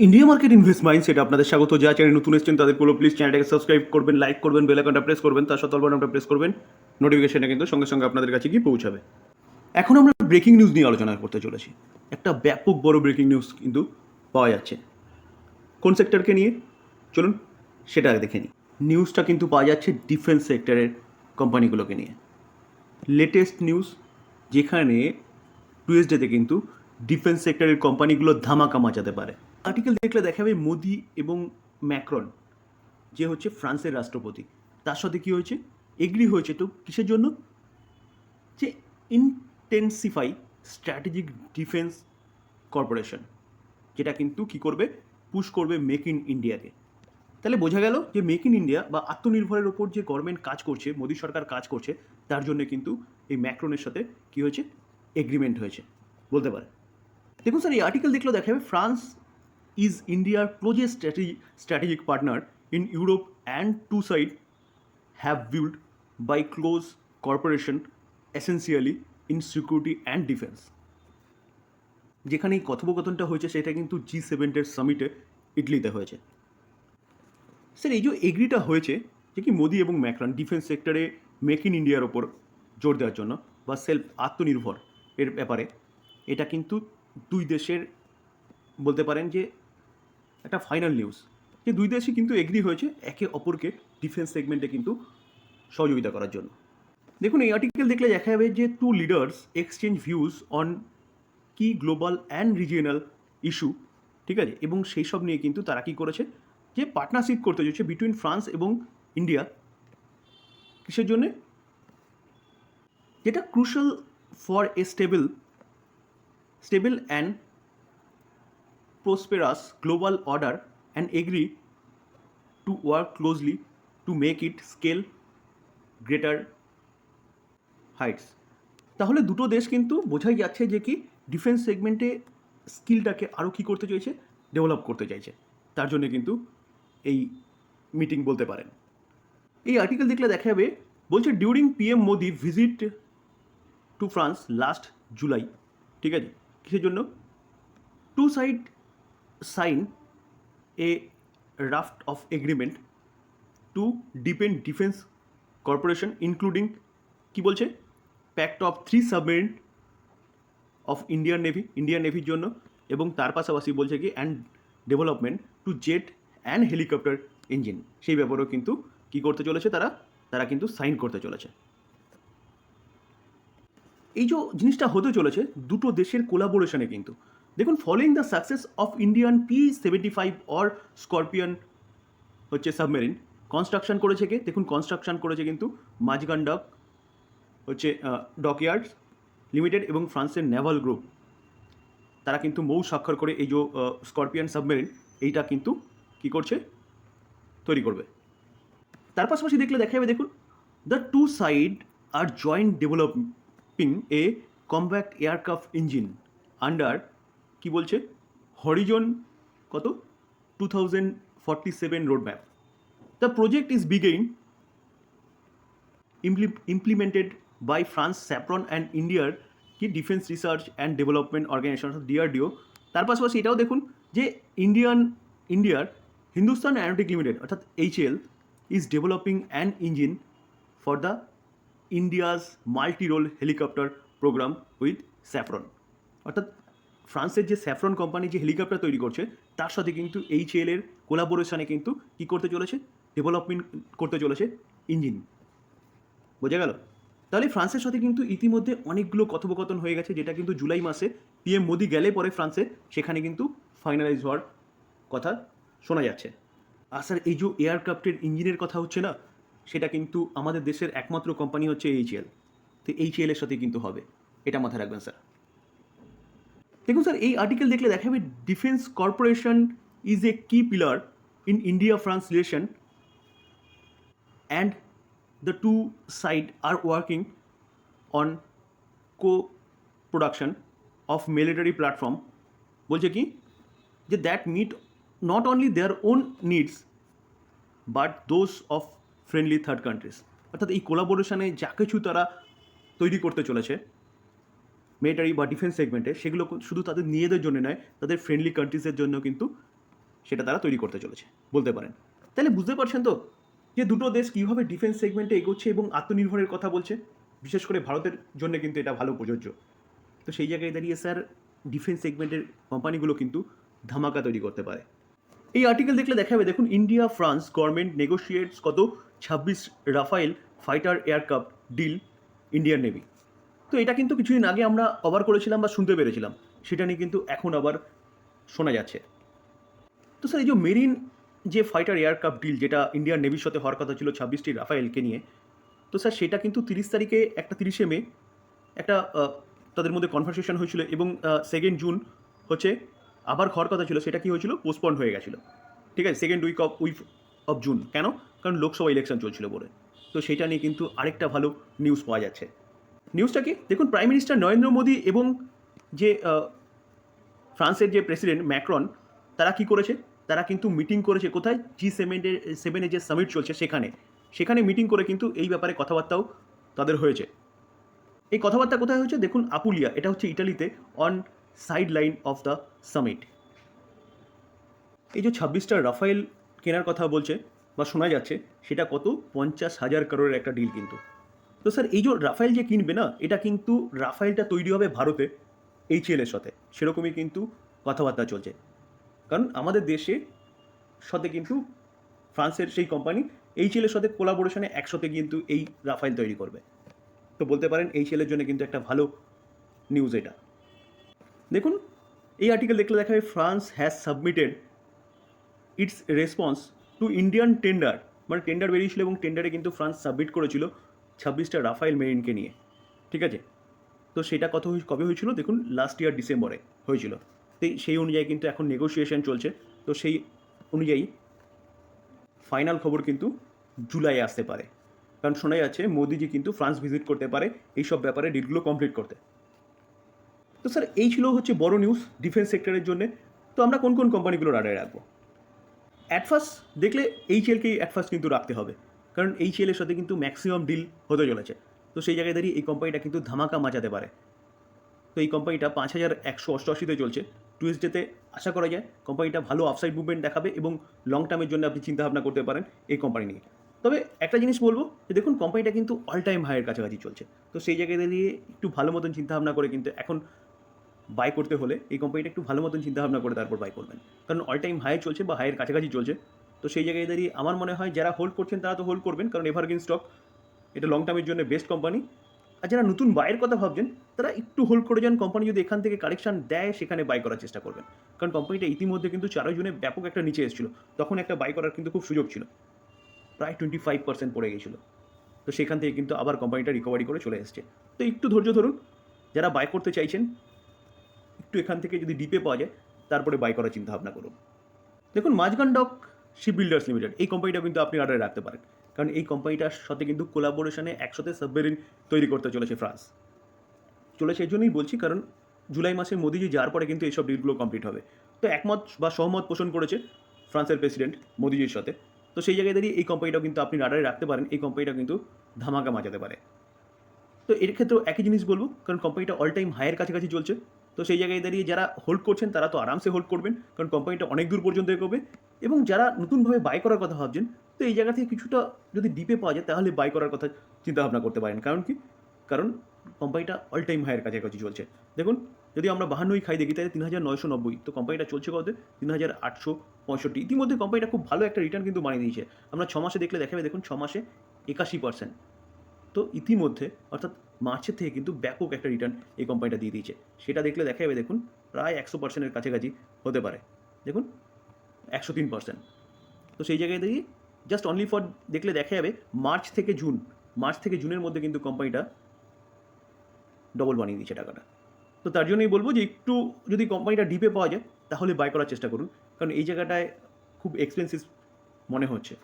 India market invest mind সেটা আপনাদের স্বাগত। যা চ্যানেল নতুন এসেছেন, তাদের পুরো প্লিজ চ্যানেলটাকে সাবস্ক্রাইব করবেন লাইক করবেন বেল আইকনটা প্রেস করবেন, তার সাথে বাটনটা প্রেস করবেন। নোটিফিকেশনটা কিন্তু সঙ্গে সঙ্গে আপনাদের কাছে গিয়ে পৌঁছাবে। এখন আমরা ব্রেকিং নিউজ নিয়ে আলোচনা করতে চলেছি। একটা ব্যাপক বড় ব্রেকিং নিউজ কিন্তু পাওয়া যাচ্ছে। কোন সেক্টরকে নিয়ে? চলুন, সেটা দেখে নিই। নিউজটা কিন্তু পাওয়া যাচ্ছে ডিফেন্স সেক্টরের কোম্পানিগুলোকে নিয়ে। লেটেস্ট নিউজ যেখানে টুয়েসডেতে কিন্তু ডিফেন্স সেক্টরের কোম্পানিগুলো ধামাকা মাচাতে পারে। আর্টিকেল দেখলে দেখা যাবে মোদি এবং ম্যাক্রন, যে হচ্ছে ফ্রান্সের রাষ্ট্রপতি। তার সাথে কী হয়েছে? এগ্রি হয়েছে। তো কিসের জন্য? যে ইনটেন্সিফাই স্ট্র্যাটেজিক ডিফেন্স কর্পোরেশন যেটা কিন্তু কি করবে? পুশ করবে মেক ইন ইন্ডিয়াকে তাহলে বোঝা গেল যে মেক ইন ইন্ডিয়া বা আত্মনির্ভরের ওপর যে গভর্নমেন্ট কাজ করছে, মোদী সরকার কাজ করছে, তার জন্য কিন্তু এই ম্যাক্রনের সাথে কি হয়েছে? এগ্রিমেন্ট হয়েছে। বলতে পারে। দেখুন স্যার এই আর্টিকেল দেখলেও দেখা যাবে ফ্রান্স ইজ ইন্ডিয়ার closest strategy strategic partner in Europe and two side have build by close corporation essentially in security and defence যেখানে এই কথোপকথনটা হয়েছে, সেটা কিন্তু জি সেভেন্টের সামিটে ইটলিতে হয়েছে। স্যার, এই যে এগ্রিটা হয়েছে যে কি মোদি এবং ম্যাক্রন ডিফেন্স সেক্টরে মেক ইন ইন্ডিয়ার ওপর জোর দেওয়ার জন্য বা সেলফ আত্মনির্ভর এর ব্যাপারে, এটা কিন্তু দুই দেশের বলতে পারেন যে একটা ফাইনাল নিউজ যে দুই দেশই কিন্তু এগ্রি হয়েছে একে অপরকে ডিফেন্স সেগমেন্টে কিন্তু সহযোগিতা করার জন্য। দেখুন, এই আর্টিকেল দেখলে দেখা যাবে যে two leaders exchange views on কি গ্লোবাল অ্যান্ড রিজিয়নাল ইস্যু ঠিক আছে? এবং সেই সব নিয়ে কিন্তু তারা কী করেছে? যে পার্টনারশিপ করতে চাইছে বিটুইন ফ্রান্স এবং ইন্ডিয়া কিসের জন্যে? যেটা crucial for a stable stable and prosperous global order and agree to work closely to make it scale greater heights. তাহলে দুটো দেশ কিন্তু বোঝাই যাচ্ছে যে কি ডিফেন্স সেগমেন্টে স্কিলটাকে আরও কী করতে চাইছে ডেভেলপ করতে চাইছে। তার জন্য কিন্তু এই মিটিং বলতে পারেন। এই আর্টিকেল দেখলে দেখা যাবে বলছে during PM Modi visit to France last July ঠিক আছে? কিসের জন্য? Two side sign a raft of agreement to deepen defense corporation, including, কি বলছে? Pact of three submarine of Indian navy Indian নেভির জন্য, এবং তার পাশাপাশি বলছে কি and development two jet and helicopter engine সেই ব্যাপারেও কিন্তু কি করতে চলেছে তারা? তারা কিন্তু সাইন করতে চলেছে। এই যে জিনিসটা হতে চলেছে, দুটো দেশের কোলাবোরেশনে কিন্তু। দেখুন following the success of Indian P seventy five or scorpion হচ্ছে সাবমেরিন কনস্ট্রাকশন করেছে কে? দেখুন কনস্ট্রাকশন করেছে কিন্তু মাঝগান ডক হচ্ছে ডকইয়ার্ডস লিমিটেড এবং ফ্রান্সের নেভাল গ্রুপ তারা কিন্তু মৌ স্বাক্ষর করে এই যে স্করপিয়ান সাবমেরিন এইটা কিন্তু কি করছে? তৈরি করবে। তার পাশাপাশি দেখলে দেখা যাবে দেখুন the two side R joint developing a compact aircraft engine under কি বলছে? হরিজন কত? Two thousand forty seven road map the project is begin implemented by France Safran and ইন্ডিয়ার কি defence research and development organisation DRDO তার পাশাপাশি এটাও দেখুন যে ইন্ডিয়ান ইন্ডিয়ার হিন্দুস্তান অ্যারোটিক লিমিটেড অর্থাৎ HAL is developing an engine for the India's multi role helicopter programme with Safran অর্থাৎ ফ্রান্সের যে স্যাফরন কোম্পানি যে হেলিকপ্টার তৈরি করছে, তার সাথে কিন্তু এইচএল এর কোলাবোরেশনে কিন্তু কী করতে চলেছে? ডেভেলপমেন্ট করতে চলেছে ইঞ্জিন বোঝা গেল? তাহলে ফ্রান্সের সাথে কিন্তু ইতিমধ্যে অনেকগুলো কথোপকথন হয়ে গেছে, যেটা কিন্তু জুলাই মাসে পিএম মোদি গেলে পরে ফ্রান্সে সেখানে কিন্তু ফাইনালাইজ হওয়ার কথা শোনা যাচ্ছে। আর স্যার এই যে এয়ারক্রাফটের ইঞ্জিনের কথা হচ্ছে না, সেটা কিন্তু আমাদের দেশের একমাত্র কোম্পানি হচ্ছে এইচএল তো এইচএল এর সাথে কিন্তু হবে। এটা মাথায় রাখবেন স্যার দেখুন স্যার, এই আর্টিকেল দেখলে দেখা যাবে defence corporation is a key pillar in India France relation and the two side are working on co production of military platform বলছে কি? যে that meet not only their own needs but those of friendly third countries অর্থাৎ এই কোলাবোরেশনে যা কিছু তারা তৈরি করতে চলেছে মিলিটারি বা ডিফেন্স সেগমেন্টে সেগুলো শুধু তাদের নিজেদের জন্য নয়, তাদের ফ্রেন্ডলি কান্ট্রিজের জন্য কিন্তু সেটা তারা তৈরি করতে চলেছে, বলতে পারেন। তাহলে বুঝতে পারছেন তো যে দুটো দেশ কীভাবে ডিফেন্স সেগমেন্টে এগোচ্ছে এবং আত্মনির্ভরের কথা বলছে? বিশেষ করে ভারতের জন্য কিন্তু এটা ভালো প্রযোজ্য। তো সেই জায়গায় দাঁড়িয়ে স্যার ডিফেন্স সেগমেন্টের কোম্পানিগুলো কিন্তু ধামাকা তৈরি করতে পারে। এই আর্টিকেল দেখলে দেখা যাবে দেখুন ইন্ডিয়া ফ্রান্স গভর্নমেন্ট নেগোশিয়েটস কত? ছাব্বিশ Rafale fighter aircraft deal Indian Navy তো এটা কিন্তু কিছুদিন আগে আমরা কভার করেছিলাম বা শুনতে পেরেছিলাম। সেটা নিয়ে কিন্তু এখন আবার শোনা যাচ্ছে। তো স্যার এই যে মেরিন যে ফাইটার এয়ারক্রাফট ডিল যেটা ইন্ডিয়ান নেভির সাথে হওয়ার কথা ছিল ছাব্বিশটি রাফায়েলকে নিয়ে, তো স্যার সেটা কিন্তু তিরিশ তারিখে, একটা তিরিশে মে, একটা তাদের মধ্যে কনভারসেশন হয়েছিল এবং সেকেন্ড জুন হচ্ছে আবার হওয়ার কথা ছিল, সেটা কি হয়েছিল? পোস্টপন্ড হয়ে গেছিল। ঠিক আছে second week of week of June কেন? কারণ লোকসভা ইলেকশন চলছিল বলে। তো সেটা নিয়ে কিন্তু আরেকটা ভালো নিউজ পাওয়া যাচ্ছে। নিউজটা কি? দেখুন প্রাইম মিনিস্টার নরেন্দ্র মোদী এবং যে ফ্রান্সের যে প্রেসিডেন্ট ম্যাক্রন তারা কি করেছে? তারা কিন্তু মিটিং করেছে কোথায়? জি সেভেনের সেভেনে যে সামিট চলছে সেখানে। সেখানে মিটিং করে কিন্তু এই ব্যাপারে কথাবার্তাও তাদের হয়েছে। এই কথাবার্তা কোথায় হয়েছে? দেখুন আপুলিয়া এটা হচ্ছে ইটালিতে on side line of the summit এই যে ছাব্বিশটা রাফায়েল কেনার কথা বলছে বা শোনা যাচ্ছে, সেটা কত? পঞ্চাশ হাজার করোড়ের একটা ডিল কিন্তু। তো স্যার, এই যে রাফায়েল যে কিনবে না, এটা কিন্তু রাফায়েলটা তৈরি হবে ভারতে এইচএলের সাথে। সেরকমই কিন্তু কথাবার্তা চলছে। কারণ আমাদের দেশে সাথে কিন্তু ফ্রান্সের সেই কোম্পানি এইচএলের সাথে কোলাবোরেশনে একসাথে কিন্তু এই রাফাইল তৈরি করবে। তো বলতে পারেন এইচএলের জন্য কিন্তু একটা ভালো নিউজ এটা। দেখুন, এই আর্টিকেল দেখলে দেখা যায় France has submitted its response to Indian tender মানে টেন্ডার বেরিয়েছিল এবং টেন্ডারে কিন্তু ফ্রান্স সাবমিট করেছিল। ছাব্বিশটা রাফাইল মেরিনকে নিয়ে, ঠিক আছে? তো সেটা কত কবে হয়েছিল? দেখুন লাস্ট ইয়ার ডিসেম্বরে হয়েছিল। তো সেই অনুযায়ী কিন্তু এখন নেগোসিয়েশন চলছে। তো সেই অনুযায়ী ফাইনাল খবর কিন্তু জুলাই আসতে পারে। কারণ শোনা যাচ্ছে, মোদিজি কিন্তু ফ্রান্স ভিজিট করতে পারে, এইসব ব্যাপারে ডিলগুলো কমপ্লিট করতে। তো স্যার এই ছিল হচ্ছে বড় নিউজ ডিফেন্স সেক্টরের জন্য। তো আমরা কোন কোন কোম্পানিগুলো রাডারে রাখব? অ্যাট ফার্স্ট দেখলে এইচএলকেই অ্যাট কিন্তু রাখতে হবে। কারণ এই এইচএলের সাথে কিন্তু ম্যাক্সিমাম ডিল হতে চলেছে। তো সেই জায়গায় দাঁড়িয়ে এই কোম্পানিটা কিন্তু ধামাকা মাচাতে পারে। তো এই কোম্পানিটা পাঁচ হাজার একশো অষ্টআশিতে চলছে। টুয়েসডেতে আশা করা যায় কোম্পানিটা ভালো আফসাইড মুভমেন্ট দেখাবে এবং লং টার্মের জন্য আপনি চিন্তাভাবনা করতে পারেন এই কোম্পানি নিয়ে। তবে একটা জিনিস বলব যে দেখুন কোম্পানিটা কিন্তু অল টাইম হাইয়ের কাছাকাছি চলছে। তো সেই জায়গায় দাঁড়িয়ে একটু ভালো মতন চিন্তাভাবনা করে কিন্তু এখন বাই করতে হলে এই কোম্পানিটা একটু ভালো মতন চিন্তাভাবনা করে তারপর বাই করবেন। কারণ অল টাইম হাই চলছে বা হাইয়ের কাছাকাছি চলছে। তো সেই জায়গায় দাঁড়িয়ে আমার মনে হয় যারা হোল্ড করছেন তারা তো হোল্ড করবেন, কারণ এভারগ্রিন স্টক এটা লং টার্মের জন্য বেস্ট কোম্পানি আর যারা নতুন বাইয়ের কথা ভাবছেন, তারা একটু হোল্ড করে যান কোম্পানি যদি এখান থেকে কারেকশন দেয়, সেখানে বাই করার চেষ্টা করবেন। কারণ কোম্পানিটা ইতিমধ্যে কিন্তু চারই জুনে ব্যাপক একটা নিচে এসেছিল। তখন একটা বাই করার কিন্তু খুব সুযোগ ছিল। প্রায় টোয়েন্টি ফাইভ পার্সেন্ট পড়ে গেছিল। তো সেখান থেকে কিন্তু আবার কোম্পানিটা রিকভারি করে চলে এসছে। তো একটু ধৈর্য ধরুন, যারা বাই করতে চাইছেন, একটু এখান থেকে যদি ডিপে পাওয়া যায়, তারপরে বাই করার চিন্তা ভাবনা করুন। দেখুন Mazagon Dock Ship Builders Limited এই কোম্পানিটা কিন্তু আপনি অর্ডারে রাখতে পারেন। কারণ এই কোম্পানিটার সাথে কিন্তু কোলাবোরেশনে একসাথে সাবমেরিন তৈরি করতে চলেছে ফ্রান্স চলেছে এই জন্যই বলছি, কারণ জুলাই মাসে মোদিজি যাওয়ার পরে কিন্তু এইসব ডিলগুলো কমপ্লিট হবে। তো একমত বা সহমত পোষণ করেছে ফ্রান্সের প্রেসিডেন্ট মোদিজির সাথে। তো সেই জায়গায় দাঁড়িয়ে এই কোম্পানিটাও কিন্তু আপনি রাডারে রাখতে পারেন, এই কোম্পানিটা কিন্তু ধামাকা মাচাতে পারে। তো এর ক্ষেত্রেও একই জিনিস বলব, কারণ কোম্পানিটা অল টাইম হাইয়ের কাছাকাছি চলছে। তো সেই জায়গায় দাঁড়িয়ে যারা হোল্ড করছেন, তারা তো আরামসে হোল্ড করবেন, কারণ কোম্পানিটা অনেক দূর পর্যন্ত এগোবে। এবং যারা নতুনভাবে বাই করার কথা ভাবছেন, তো এই জায়গা থেকে কিছুটা যদি ডিপে পাওয়া যায়, তাহলে বাই করার কথা চিন্তা ভাবনা করতে পারেন। কারণ কি? কারণ কোম্পানিটা অল টাইম হাইয়ের কাছাকাছি চলছে। দেখুন, যদি আমরা বাহান্নই খাই দেখি, তাহলে তিন হাজার নয়শো নব্বই। তো কোম্পানিটা চলছে কত? তিন হাজার আটশো পঁয়ষট্টি। ইতিমধ্যে কোম্পানিটা খুব ভালো একটা রিটার্ন কিন্তু বানিয়ে দিয়েছে। আমরা ছ মাসে দেখলে দেখাবে, দেখুন, ছ মাসে একাশি পার্সেন্ট তো ইতিমধ্যে, অর্থাৎ মার্চের থেকে কিন্তু ব্যাপক একটা রিটার্ন এই কোম্পানিটা দিয়ে দিয়েছে। সেটা দেখলে দেখা যাবে দেখুন, প্রায় একশো পার্সেন্টের কাছাকাছি হতে পারে। দেখুন একশো তিন পার্সেন্ট তো সেই জায়গায় দাঁড়িয়ে জাস্ট অনলি ফর দেখলে দেখা যাবে মার্চ থেকে জুন, মার্চ থেকে জুনের মধ্যে কিন্তু কোম্পানিটা ডবল বানিয়ে দিচ্ছে টাকাটা। তো তার জন্যই বলব যে একটু যদি কোম্পানিটা ডিপে পাওয়া যায়, তাহলে বাই করার চেষ্টা করুন। কারণ এই জায়গাটায় খুব এক্সপেন্সিভ মনে হচ্ছে।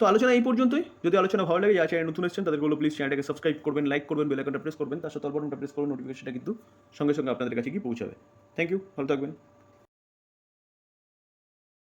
তো আলোচনা এই পর্যন্তই। যদি আলোচনা ভালো লাগে যা চ্যানেল নতুন এসেছেন তাদেরগুলো প্লিজ চ্যানেলটাকে সাবস্ক্রাইব করবেন লাইক করবেন বেল আইকনটা প্রেস করবেন। তার সাথে অল বাটনটা প্রেস করবেন নোটিফিকেশনটা কিন্তু সঙ্গে সঙ্গে আপনাদের কাছে গিয়ে পৌঁছাবে। থ্যাংক ইউ ভালো থাকবেন।